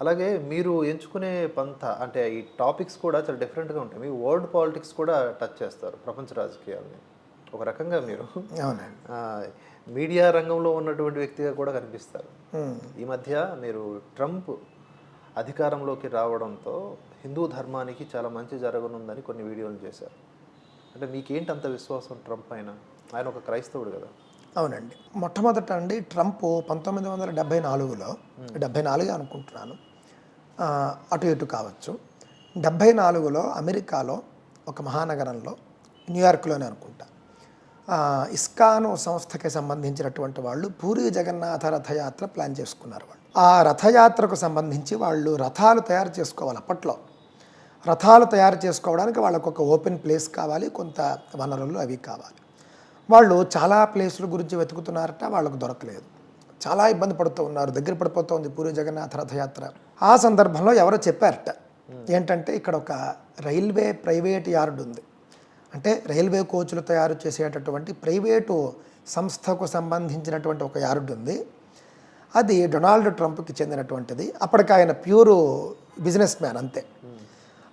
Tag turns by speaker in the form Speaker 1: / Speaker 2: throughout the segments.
Speaker 1: అలాగే మీరు ఎంచుకునే పంత అంటే ఈ టాపిక్స్ కూడా చాలా డిఫరెంట్గా ఉంటాయి. మీ వరల్డ్ పాలిటిక్స్ కూడా టచ్ చేస్తారు ప్రపంచ రాజకీయాలని. ఒక రకంగా మీరు. మీడియా రంగంలో ఉన్నటువంటి వ్యక్తిగా కూడా కనిపిస్తారు. ఈ మధ్య మీరు ట్రంప్ అధికారంలోకి రావడంతో హిందూ ధర్మానికి చాలా మంచి జరగనుందని కొన్ని వీడియోలు చేశారు. అంటే మీకేంటి అంత విశ్వాసం ట్రంప్ పైన? ఆయన ఒక క్రైస్తవుడు కదా.
Speaker 2: అవునండి. మొట్టమొదట అండి ట్రంప్ పంతొమ్మిది వందల డెబ్బై నాలుగులో డెబ్బై నాలుగు అనుకుంటున్నాను అటు ఇటు కావచ్చు. డెబ్బై నాలుగులో అమెరికాలో ఒక మహానగరంలో న్యూయార్క్లోనే అనుకుంటా. ఇస్కాను సంస్థకి సంబంధించినటువంటి వాళ్ళు పూరి జగన్నాథ రథయాత్ర ప్లాన్ చేసుకున్నారు వాళ్ళు. ఆ రథయాత్రకు సంబంధించి వాళ్ళు రథాలు తయారు చేసుకోవాలి అప్పట్లో. రథాలు తయారు చేసుకోవడానికి వాళ్ళకు ఒక ఓపెన్ ప్లేస్ కావాలి కొంత వనరులు అవి కావాలి. వాళ్ళు చాలా ప్లేసుల గురించి వెతుకుతున్నారట వాళ్ళకు దొరకలేదు. చాలా ఇబ్బంది పడుతూ ఉన్నారు దగ్గర పడిపోతుంది పూరి జగన్నాథ రథయాత్ర. ఆ సందర్భంలో ఎవరో చెప్పారట ఏంటంటే ఇక్కడ ఒక రైల్వే ప్రైవేట్ యార్డ్ ఉంది. అంటే రైల్వే కోచ్లు తయారు చేసేటటువంటి ప్రైవేటు సంస్థకు సంబంధించినటువంటి ఒక యార్డ్ ఉంది. అది డొనాల్డ్ ట్రంప్కి చెందినటువంటిది. అప్పటికి ఆయన ప్యూర్ బిజినెస్ మ్యాన్ అంతే.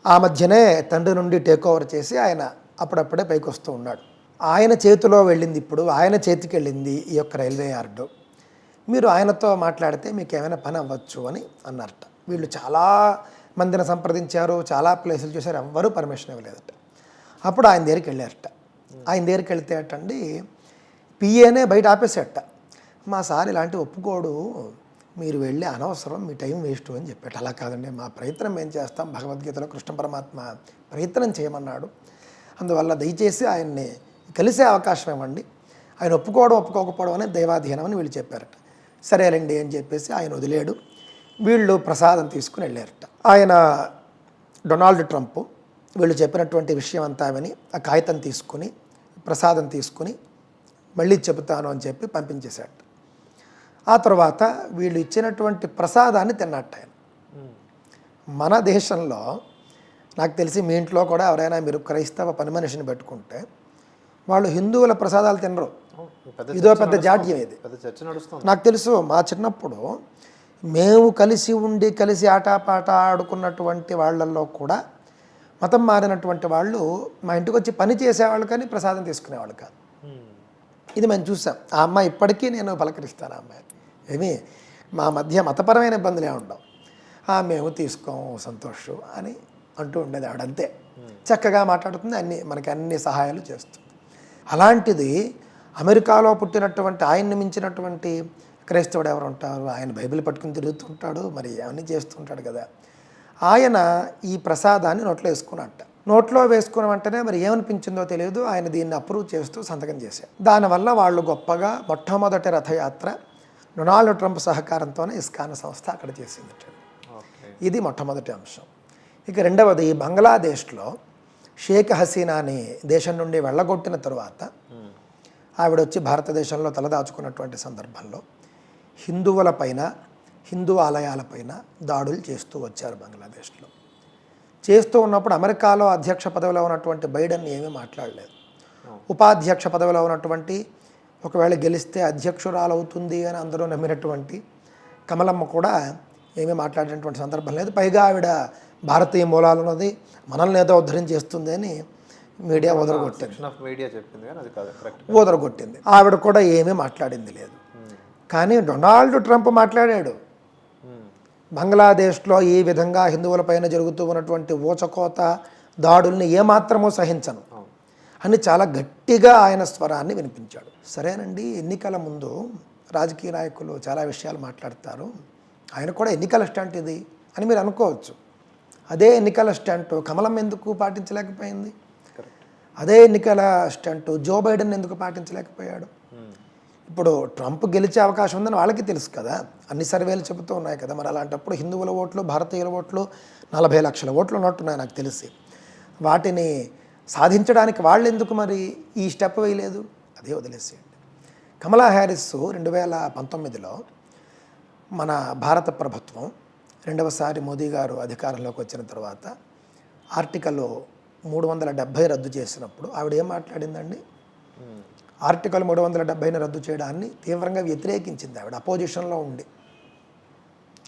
Speaker 2: ఆ మధ్యనే తండ్రి నుండి టేక్ ఓవర్ చేసి ఆయన అప్పుడప్పుడే పైకి వస్తూ ఉన్నాడు. ఆయన చేతిలో వెళ్ళింది ఇప్పుడు ఆయన చేతికి వెళ్ళింది ఈ యొక్క రైల్వే యార్డు. మీరు ఆయనతో మాట్లాడితే మీకు ఏమైనా పని అవ్వచ్చు అని అన్నారట. వీళ్ళు చాలా మందిని సంప్రదించారు చాలా ప్లేసులు చూశారు ఎవ్వరూ పర్మిషన్ ఇవ్వలేదట. అప్పుడు ఆయన దగ్గరికి వెళ్ళారట. ఆయన దగ్గరికి వెళ్తే అటండి పిఏనే బయట ఆపేసేట మా సార్ ఇలాంటి ఒప్పుకోడు మీరు వెళ్ళి అనవసరం మీ టైం వేస్ట్ అని చెప్పాడు అలా కాదండి మా ప్రయత్నం ఏం చేస్తాం? భగవద్గీతలో కృష్ణ పరమాత్మ ప్రయత్నం చేయమన్నాడు. అందువల్ల దయచేసి ఆయన్ని కలిసే అవకాశం ఇవ్వండి. ఆయన ఒప్పుకోవడం ఒప్పుకోకపోవడం అనేది దైవాధీనం అని వీళ్ళు చెప్పారట. సరేలేండి అని చెప్పేసి ఆయన వదిలేడు. వీళ్ళు ప్రసాదం తీసుకుని వెళ్ళారట. ఆయన డొనాల్డ్ ట్రంప్ వీళ్ళు చెప్పినటువంటి విషయం అంతా విని ఆ కాగితం తీసుకుని ప్రసాదం తీసుకుని మళ్ళీ చెబుతాను అని చెప్పి పంపించేశాడు ఆ తర్వాత వీళ్ళు ఇచ్చినటువంటి ప్రసాదాన్ని తిన్నట్టు ఆయన. మన దేశంలో నాకు తెలిసి మీ ఇంట్లో కూడా ఎవరైనా మీరు క్రైస్తవ పని మనిషిని పెట్టుకుంటే వాళ్ళు హిందువుల ప్రసాదాలు తినరు. ఇదో పెద్ద జాడ్యం ఇది. నాకు తెలుసు మా చిన్నప్పుడు మేము కలిసి ఉండి కలిసి ఆటపాట ఆడుకున్నటువంటి వాళ్ళల్లో కూడా మతం మారినటువంటి వాళ్ళు మా ఇంటికి వచ్చి పని చేసేవాళ్ళు కానీ ప్రసాదం తీసుకునేవాళ్ళు కాదు. ఇది మేము చూసాం. ఆ అమ్మాయి ఇప్పటికీ నేను పలకరిస్తాను ఆ అమ్మాయి ఏమి మా మధ్య మతపరమైన ఇబ్బందులు ఏమి ఉండవు. "ఆ, మేము తీసుకోం సంతోషం అని అంటూ ఉండేది ఆవిడంతే. చక్కగా మాట్లాడుతుంది అన్ని మనకి అన్ని సహాయాలు చేస్తుంది. అలాంటిది అమెరికాలో పుట్టినటువంటి ఆయన్ని మించినటువంటి క్రైస్తవుడు ఎవరు ఉంటారు? ఆయన బైబిల్ పట్టుకుని తిరుగుతుంటాడు మరి అవన్నీ చేస్తుంటాడు కదా. ఆయన ఈ ప్రసాదాన్ని నోట్లో వేసుకున్నట్ట. నోట్లో వేసుకున్న వెంటనే మరి ఏమనిపించిందో తెలియదు. ఆయన దీన్ని అప్రూవ్ చేస్తూ సంతకం చేశారు దానివల్ల వాళ్ళు గొప్పగా మొట్టమొదటి రథయాత్ర డొనాల్డ్ ట్రంప్ సహకారంతోనే ఇస్కాన్ సంస్థ అక్కడ చేసింది ఇది మొట్టమొదటి అంశం. ఇక రెండవది బంగ్లాదేశ్లో షేక్ హసీనాని దేశం నుండి వెళ్ళగొట్టిన తరువాత ఆవిడ వచ్చి భారతదేశంలో తలదాచుకున్నటువంటి సందర్భంలో హిందువుల పైన హిందూ ఆలయాలపైన దాడులు చేస్తూ వచ్చారు బంగ్లాదేశ్లో. చేస్తూ ఉన్నప్పుడు అమెరికాలో అధ్యక్ష పదవిలో ఉన్నటువంటి బైడెన్ ఏమీ మాట్లాడలేదు. ఉపాధ్యక్ష పదవిలో ఉన్నటువంటి ఒకవేళ గెలిస్తే అధ్యక్షురాలు అవుతుంది అని అందరూ నమ్మినటువంటి కమలమ్మ కూడా ఏమీ మాట్లాడినటువంటి సందర్భం లేదు. పైగా ఆవిడ భారతీయ మూలాలు ఉన్నది మనల్ని ఏదో ఉద్ధరించేస్తుంది అని మీడియా
Speaker 1: ఆఫ్ మీడియా చెప్పింది అది కాదు
Speaker 2: ఊదరగొట్టింది ఆవిడ కూడా ఏమీ మాట్లాడింది లేదు. కానీ డొనాల్డ్ ట్రంప్ మాట్లాడాడు. బంగ్లాదేశ్లో ఈ విధంగా హిందువులపైన జరుగుతూ ఉన్నటువంటి ఊచకోత దాడుల్ని ఏమాత్రమూ సహించను. అని చాలా గట్టిగా ఆయన స్వరాన్ని వినిపించాడు. సరేనండి ఎన్నికల ముందు రాజకీయ నాయకులు చాలా విషయాలు మాట్లాడతారు. ఆయన కూడా ఎన్నికల స్టంట్ ఇది అని మీరు అనుకోవచ్చు. అదే ఎన్నికల స్టంట్. కమలం ఎందుకు పాటించలేకపోయింది? అదే ఎన్నికల స్టంట్. జో బైడెన్ ఎందుకు పాటించలేకపోయాడు? ఇప్పుడు ట్రంప్ గెలిచే అవకాశం ఉందని వాళ్ళకి తెలుసు కదా. అన్ని సర్వేలు చెబుతూ ఉన్నాయి కదా. మరి అలాంటప్పుడు హిందువుల ఓట్లు భారతీయుల ఓట్లు నలభై లక్షల ఓట్లు ఉన్నట్టున్నాయి నాకు తెలిసి. వాటిని సాధించడానికి వాళ్ళు ఎందుకు మరి ఈ స్టెప్ వేయలేదు? అదే వదిలేసేయండి. కమలా హ్యారిస్ రెండు వేల పంతొమ్మిదిలో మన భారత ప్రభుత్వం రెండవసారి మోదీ గారు అధికారంలోకి వచ్చిన తర్వాత ఆర్టికల్ మూడు వందల డెబ్భై రద్దు చేసినప్పుడు ఆవిడ ఏం మాట్లాడిందండి? ఆర్టికల్ మూడు వందల డెబ్బైని రద్దు చేయడాన్ని తీవ్రంగా వ్యతిరేకించింది ఆవిడ అపోజిషన్లో ఉండి.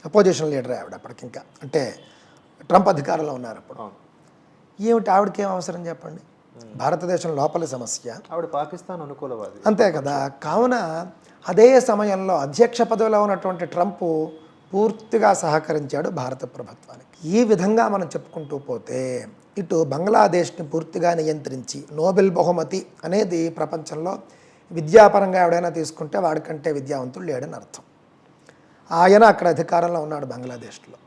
Speaker 2: అపోజిషన్ లీడర్ ఆవిడ అప్పటికి ఇంకా. అంటే ట్రంప్ అధికారంలో ఉన్నారు అప్పుడు. ఏమిటి ఆవిడకి ఏం అవసరం చెప్పండి? భారతదేశం లోపలి సమస్య.
Speaker 1: ఆవిడ పాకిస్తాన్ అనుకూలవాది.
Speaker 2: అంతే కదా. కావున అదే సమయంలో అధ్యక్ష పదవిలో ఉన్నటువంటి ట్రంప్ పూర్తిగా సహకరించాడు భారత ప్రభుత్వానికి. ఈ విధంగా మనం చెప్పుకుంటూ పోతే ఇటు బంగ్లాదేశ్ని పూర్తిగా నియంత్రించి నోబెల్ బహుమతి అనేది ప్రపంచంలో విద్యాపరంగా ఎవడైనా తీసుకుంటే వాడికంటే విద్యావంతుడు లేడని అర్థం. ఆయన అక్కడ అధికారంలో ఉన్నాడు బంగ్లాదేశ్లో.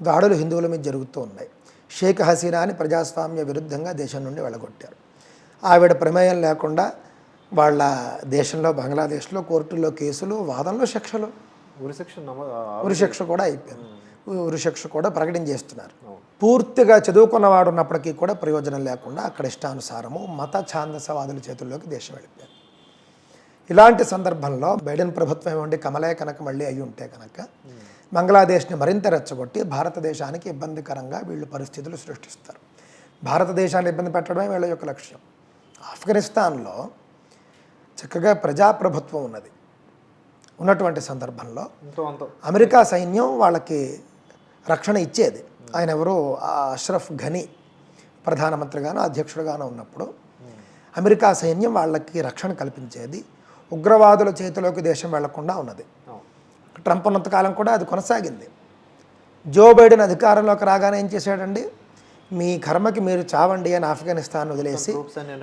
Speaker 2: దాడులు హిందువుల మీద జరుగుతూ ఉన్నాయి. షేక్ హసీనాని ప్రజాస్వామ్య విరుద్ధంగా దేశం నుండి వెళ్ళగొట్టారు. ఆవిడ ప్రమేయం లేకుండా వాళ్ళ దేశంలో బంగ్లాదేశ్లో కోర్టుల్లో కేసులు వాదనలో శిక్షలు
Speaker 1: ఉరిశిక్ష
Speaker 2: కూడా అయిపోయింది. ఉరిశిక్ష కూడా ప్రకటించేస్తున్నారు. పూర్తిగా చదువుకున్నవాడు ఉన్నప్పటికీ కూడా ప్రయోజనం లేకుండా అక్కడ ఇష్టానుసారము మత ఛాందసవాదుల చేతుల్లోకి దేశం వెళ్ళిపోయింది. ఇలాంటి సందర్భంలో బైడెన్ ప్రభుత్వం ఏమండి కమలే కనుక మళ్ళీ అయి ఉంటే కనుక బంగ్లాదేశ్ని మరింత రెచ్చగొట్టి భారతదేశానికి ఇబ్బందికరంగా వీళ్ళు పరిస్థితులు సృష్టిస్తారు. భారతదేశాన్ని ఇబ్బంది పెట్టడమే వీళ్ళ యొక్క లక్ష్యం. ఆఫ్ఘనిస్తాన్లో చక్కగా ప్రజాప్రభుత్వం ఉన్నది. ఉన్నటువంటి సందర్భంలో అమెరికా సైన్యం వాళ్ళకి రక్షణ ఇచ్చేది. ఆయన ఎవరో? అష్రఫ్ ఘనీ ప్రధానమంత్రిగానో అధ్యక్షుడిగానో ఉన్నప్పుడు అమెరికా సైన్యం వాళ్ళకి రక్షణ కల్పించేది. ఉగ్రవాదుల చేతిలోకి దేశం వెళ్ళకుండా ఉన్నది. ట్రంప్ ఉన్నంతకాలం కూడా అది కొనసాగింది. జో బైడెన్ అధికారంలోకి రాగానే ఏం చేశాడండి? మీ కర్మకి మీరు చావండి అని ఆఫ్ఘనిస్తాన్ వదిలేసి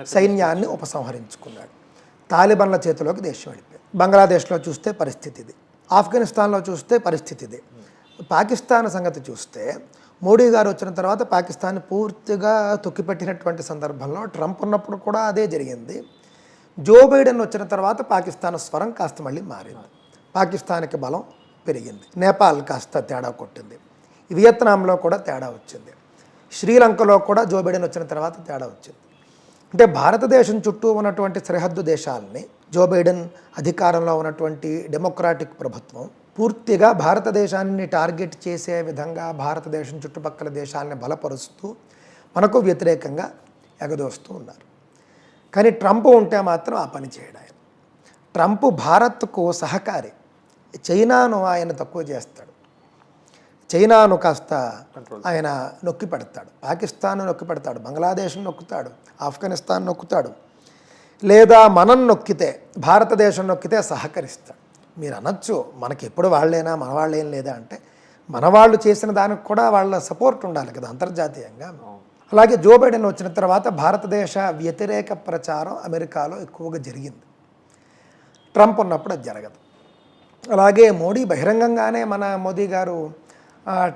Speaker 2: సైన్యాన్ని ఉపసంహరించుకున్నాడు. తాలిబన్ల చేతిలోకి దేశం వెళ్ళిపోయింది. బంగ్లాదేశ్లో చూస్తే పరిస్థితి ఇది. ఆఫ్ఘనిస్తాన్లో చూస్తే పరిస్థితి ఇది. పాకిస్తాన్ సంగతి చూస్తే మోడీ గారు వచ్చిన తర్వాత పాకిస్తాన్ పూర్తిగా తొక్కిపెట్టినటువంటి సందర్భంలో ట్రంప్ ఉన్నప్పుడు కూడా అదే జరిగింది. జో బైడెన్ వచ్చిన తర్వాత పాకిస్తాన్ స్వరం కాస్త మళ్ళీ మారింది. పాకిస్తాన్కి బలం పెరిగింది. నేపాల్ కాస్త తేడా కొట్టింది. వియత్నాంలో కూడా తేడా వచ్చింది. శ్రీలంకలో కూడా జో బైడెన్ వచ్చిన తర్వాత తేడా వచ్చింది. అంటే భారతదేశం చుట్టూ ఉన్నటువంటి సరిహద్దు దేశాలని జో బైడెన్ అధికారంలో ఉన్నటువంటి డెమోక్రాటిక్ ప్రభుత్వం పూర్తిగా భారతదేశాన్ని టార్గెట్ చేసే విధంగా భారతదేశం చుట్టుపక్కల దేశాలని బలపరుస్తూ మనకు వ్యతిరేకంగా ఎగదోస్తూ ఉన్నారు. కానీ ట్రంప్ ఉంటే మాత్రం ఆ పని చేయడం ఆయన. ట్రంప్ భారత్కు సహకారి. చైనాను ఆయన తక్కువ చేస్తాడు. చైనాను కాస్త ఆయన నొక్కి పెడతాడు. పాకిస్తాన్ నొక్కి పెడతాడు. బంగ్లాదేశ్ నొక్కుతాడు. ఆఫ్ఘనిస్తాన్ నొక్కుతాడు. లేదా మనం నొక్కితే భారతదేశం నొక్కితే సహకరిస్తాడు. మీరు అనొచ్చు మనకి ఎప్పుడు వాళ్ళేనా మన వాళ్ళేం లేదా అంటే మన వాళ్ళు చేసిన దానికి కూడా వాళ్ళ సపోర్ట్ ఉండాలి కదా అంతర్జాతీయంగా. అలాగే జో బైడెన్ వచ్చిన తర్వాత భారతదేశ వ్యతిరేక ప్రచారం అమెరికాలో ఎక్కువగా జరిగింది. ట్రంప్ ఉన్నప్పుడు అది జరగదు. అలాగే మోడీ బహిరంగంగానే మన మోదీ గారు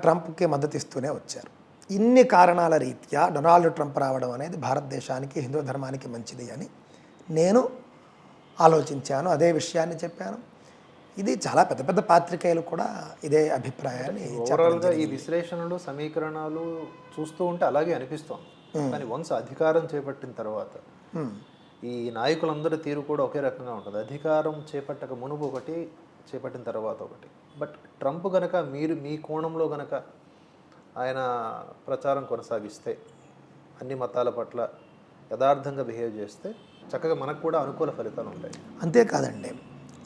Speaker 2: ట్రంప్కి మద్దతు ఇస్తూనే వచ్చారు. ఇన్ని కారణాల రీత్యా డొనాల్డ్ ట్రంప్ రావడం అనేది భారతదేశానికి హిందూ ధర్మానికి మంచిది అని నేను ఆలోచించాను. అదే విషయాన్ని చెప్పాను. ఇది చాలా పెద్ద పెద్ద పాత్రికేయులు కూడా ఇదే అభిప్రాయాన్ని
Speaker 1: ఓవరాల్గా ఈ విశ్లేషణలు సమీకరణాలు చూస్తూ ఉంటే అలాగే అనిపిస్తోంది. కానీ వన్స్ అధికారం చేపట్టిన తర్వాత. ఈ నాయకులందరి తీరు కూడా ఒకే రకంగా ఉంటుంది. అధికారం చేపట్టక మునుపు ఒకటి చేపట్టిన తర్వాత ఒకటి. బట్ ట్రంప్ గనక మీరు మీ కోణంలో గనక ఆయన ప్రచారం కొనసాగిస్తే అన్ని మతాల పట్ల యథార్థంగా బిహేవ్ చేస్తే చక్కగా మనకు కూడా అనుకూల ఫలితాలు ఉంటాయి.
Speaker 2: అంతేకాదండి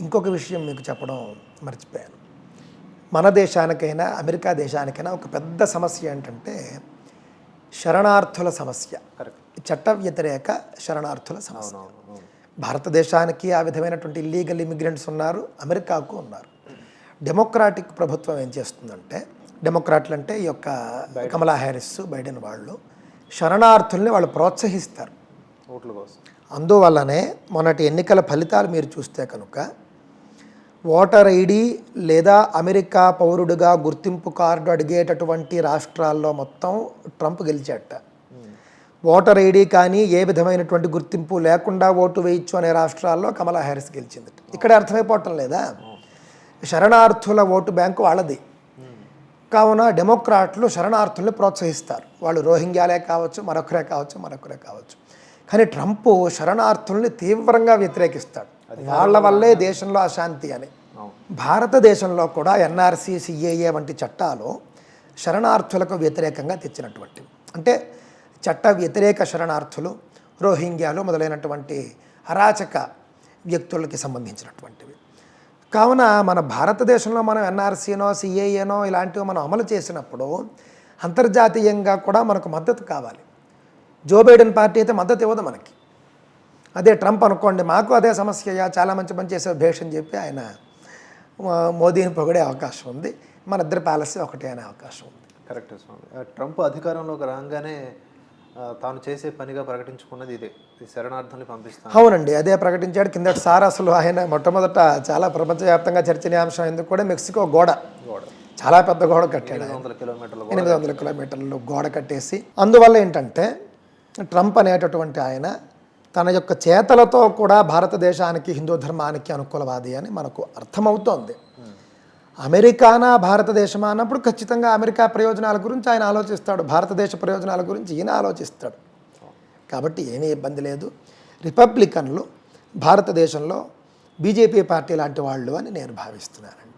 Speaker 2: ఇంకొక విషయం మీకు చెప్పడం మర్చిపోయాను. మన దేశానికైనా అమెరికా దేశానికైనా ఒక పెద్ద సమస్య ఏంటంటే శరణార్థుల సమస్య.
Speaker 1: కరెక్ట్.
Speaker 2: చట్ట వ్యతిరేక శరణార్థుల సమస్య. భారతదేశానికి ఆ విధమైనటువంటి ఇల్లీగల్ ఇమిగ్రెంట్స్ ఉన్నారు అమెరికాకు ఉన్నారు. డెమోక్రాటిక్ ప్రభుత్వం ఏం చేస్తుందంటే డెమోక్రాట్లు అంటే ఈ యొక్క కమలా హ్యారిస్ బైడెన్ వాళ్ళు శరణార్థుల్ని వాళ్ళు ప్రోత్సహిస్తారు.
Speaker 1: ఓట్ల కోసం.
Speaker 2: అందువల్లనే మొన్నటి ఎన్నికల ఫలితాలు మీరు చూస్తే కనుక ఓటర్ ఐడి లేదా అమెరికా పౌరుడిగా గుర్తింపు కార్డు అడిగేటటువంటి రాష్ట్రాల్లో మొత్తం ట్రంప్ గెలిచాట ఓటర్ ఐడి కానీ ఏ విధమైనటువంటి గుర్తింపు లేకుండా ఓటు వేయచ్చు అనే రాష్ట్రాల్లో కమలా హ్యారిస్ గెలిచింది ఇక్కడ అర్థమైపోవటం లేదా? శరణార్థుల ఓటు బ్యాంకు వాళ్ళది. కావున డెమోక్రాట్లు శరణార్థుల్ని ప్రోత్సహిస్తారు. వాళ్ళు రోహింగ్యాలే కావచ్చు మరొకరే కావచ్చు మరొకరే కావచ్చు. కానీ ట్రంప్ శరణార్థుల్ని తీవ్రంగా వ్యతిరేకిస్తాడు. వాళ్ళ వల్లే దేశంలో అశాంతి అని. భారతదేశంలో కూడా ఎన్ఆర్సీ సిఏఏ వంటి చట్టాలు శరణార్థులకు వ్యతిరేకంగా తెచ్చినటువంటివి అంటే చట్ట వ్యతిరేక శరణార్థులు రోహింగ్యాలు మొదలైనటువంటి అరాచక వ్యక్తులకి సంబంధించినటువంటివి. కావున మన భారతదేశంలో మనం ఎన్ఆర్సీనో సిఏఏనో ఇలాంటివి మనం అమలు చేసినప్పుడు అంతర్జాతీయంగా కూడా మనకు మద్దతు కావాలి. జో బైడెన్ పార్టీ అయితే మద్దతు ఇవ్వదు మనకి. అదే ట్రంప్ అనుకోండి మాకు అదే సమస్య చాలా మంచి పని చేసే భేష్ అని చెప్పి ఆయన మోదీని పొగిడే అవకాశం ఉంది. మన ఇద్దరి పాలసీ ఒకటే అనే అవకాశం ఉంది.
Speaker 1: కరెక్ట్ స్వామి. ట్రంప్ అధికారంలోకి రాగానే తాను చేసే పనిగా ప్రకటించుకున్నది ఇదే. ఈ శరణార్థుల్ని పంపిస్తాను.
Speaker 2: అవునండి అదే ప్రకటించాడు. కిందటి సార్ అసలు ఆయన మొట్టమొదట చాలా ప్రపంచవ్యాప్తంగా చర్చనీయాంశం ఎందుకు కూడా మెక్సికో గోడ.
Speaker 1: గోడ.
Speaker 2: చాలా పెద్ద గోడ కట్టాడు. ఎనిమిది వందల కిలోమీటర్లు గోడ కట్టేసి అందువల్ల ఏంటంటే ట్రంప్ అనేటటువంటి ఆయన తన యొక్క చేతలతో కూడా భారతదేశానికి హిందూ ధర్మానికి అనుకూలవాది అని మనకు అర్థమవుతోంది. అమెరికానా భారతదేశమా అన్నప్పుడు ఖచ్చితంగా అమెరికా ప్రయోజనాల గురించి ఆయన ఆలోచిస్తాడు. భారతదేశ ప్రయోజనాల గురించి ఈయన ఆలోచిస్తాడు. కాబట్టి ఏమీ ఇబ్బంది లేదు. రిపబ్లికన్లు భారతదేశంలో బీజేపీ పార్టీ లాంటి వాళ్ళు అని నేను భావిస్తున్నానండి.